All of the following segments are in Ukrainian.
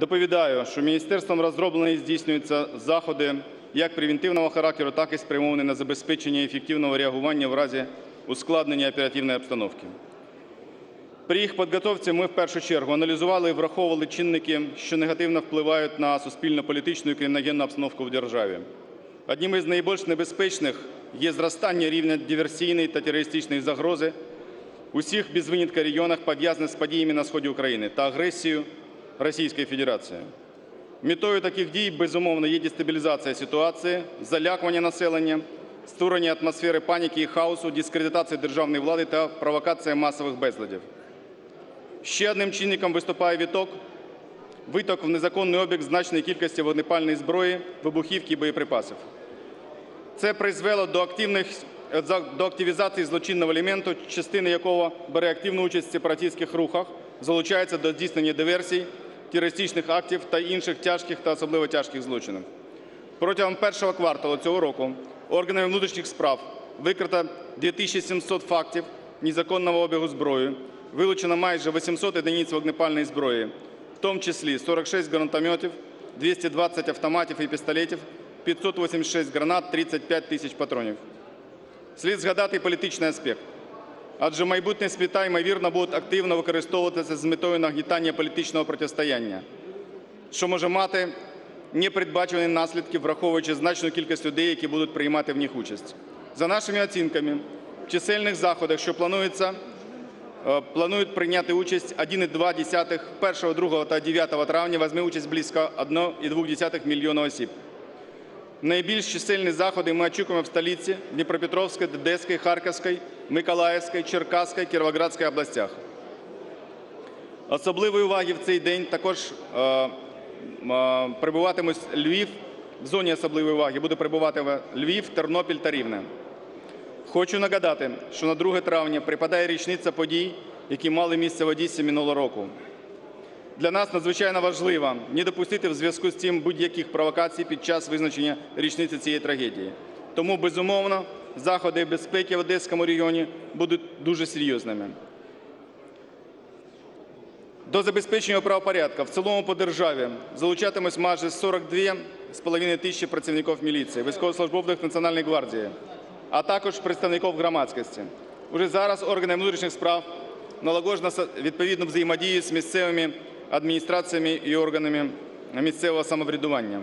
Доповідаю, що міністерством розроблені і здійснюються заходи як превентивного характеру, так і спрямовані на забезпечення ефективного реагування в разі ускладнення оперативної обстановки. При їх підготовці ми в першу чергу аналізували і враховували чинники, що негативно впливають на суспільно-політичну і криміногенну обстановку в державі. Одним із найбільш небезпечних є зростання рівня диверсійної та терористичної загрози у всіх без винятку регіонах, пов'язаних з подіями на сході України та агресією Російської Федерації. Метою таких дій, безумовно, є дестабілізація ситуації, залякування населення, створення атмосфери паніки і хаосу, дискредитація державної влади та провокація масових безладів. Ще одним чинником виступає відток, виток в незаконний обіг значної кількості вогнепальної зброї, вибухівки і боєприпасів. Це призвело до, активних, до активізації злочинного елементу, частина якого бере активну участь в сепаратистських рухах, залучається до здійснення диверсій, терористичних актів та інших тяжких та особливо тяжких злочинів. Протягом першого кварталу цього року органами внутрішніх справ викрито 2700 фактів незаконного обігу зброї, вилучено майже 800 одиниць вогнепальної зброї, в тому числі 46 гранатометів, 220 автоматів і пістолетів, 586 гранат, 35 тисяч патронів. Слід згадати політичний аспект. Адже майбутні світа, ймовірно, будуть активно використовуватися з метою нагнітання політичного протистояння, що може мати непередбачувані наслідки, враховуючи значну кількість людей, які будуть приймати в них участь. За нашими оцінками, в чисельних заходах, що плануються, е, планують прийняти участь 1,2, 1, 2 та 9 травня візьме участь близько 1,2 мільйона осіб. Найбільш чисельні заходи ми очікуємо в столиці Дніпропетровській, Одеській, Харківській, Миколаївській, Черкаській, Кіровоградській областях. Особливої уваги в цей день також е, е, перебуватимуть Львів, в зоні особливої уваги буде перебувати Львів, Тернопіль та Рівне. Хочу нагадати, що на 2 травня припадає річниця подій, які мали місце в Одесі минулого року. Для нас надзвичайно важливо не допустити в зв'язку з цим будь-яких провокацій під час визначення річниці цієї трагедії. Тому, безумовно, заходи безпеки в Одеському регіоні будуть дуже серйозними. До забезпечення правопорядку в цілому по державі залучатимуть майже 42,5 тисячі працівників міліції, військовослужбовців Національної гвардії, а також представників громадськості. Уже зараз органи внутрішніх справ налагоджено відповідну взаємодію з місцевими адміністраціями і органами місцевого самоврядування.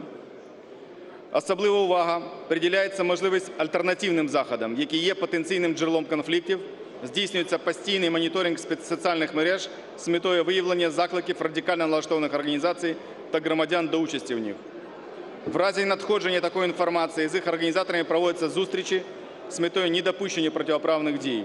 Особлива увага приділяється можливість альтернативним заходам, які є потенційним джерелом конфліктів, здійснюється постійний моніторинг соціальних мереж з метою виявлення закликів радикально налаштованих організацій та громадян до участі в них. В разі надходження такої інформації з їх організаторами проводяться зустрічі з метою недопущення протиправних дій.